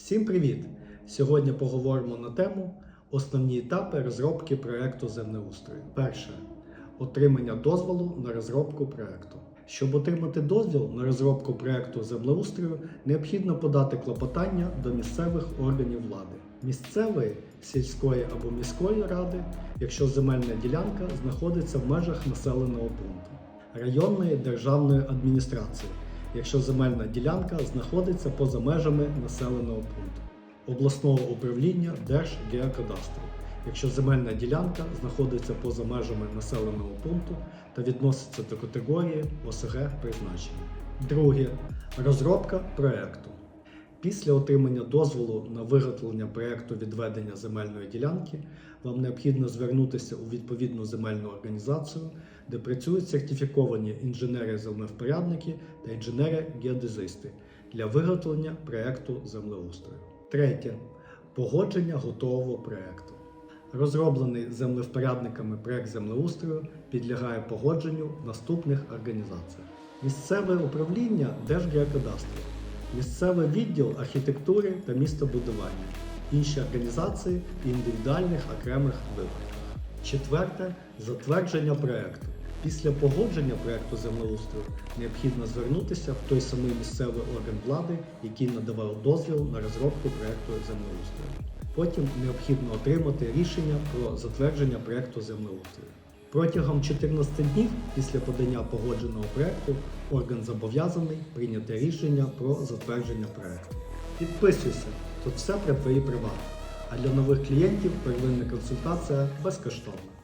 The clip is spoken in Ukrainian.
Всім привіт! Сьогодні поговоримо на тему основні етапи розробки проекту землеустрою. Перше отримання дозволу на розробку проекту. Щоб отримати дозвіл на розробку проекту землеустрою, необхідно подати клопотання до місцевих органів влади, місцевої, сільської або міської ради, якщо земельна ділянка знаходиться в межах населеного пункту, районної державної адміністрації, якщо земельна ділянка знаходиться поза межами населеного пункту, обласного управління Держгеокадастру, якщо земельна ділянка знаходиться поза межами населеного пункту та відноситься до категорії ОСГ призначення. Друге розробка проекту. Після отримання дозволу на виготовлення проекту відведення земельної ділянки вам необхідно звернутися у відповідну земельну організацію, де працюють сертифіковані інженери-землевпорядники та інженери-геодезисти для виготовлення проекту землеустрою. Третє погодження готового проекту. Розроблений землевпорядниками проект землеустрою підлягає погодженню в наступних організаціях: місцеве управління Держгеокадастру, місцевий відділ архітектури та містобудування, інші організації в індивідуальних окремих випадках. Четверте затвердження проекту. Після погодження проекту землеустрою необхідно звернутися в той самий місцевий орган влади, який надавав дозвіл на розробку проекту землеустрою. Потім необхідно отримати рішення про затвердження проекту землеустрою. Протягом 14 днів після подання погодженого проекту орган зобов'язаний прийняти рішення про затвердження проекту. Підписуйся, тут все про твої права. А для нових клієнтів первинна консультація безкоштовна.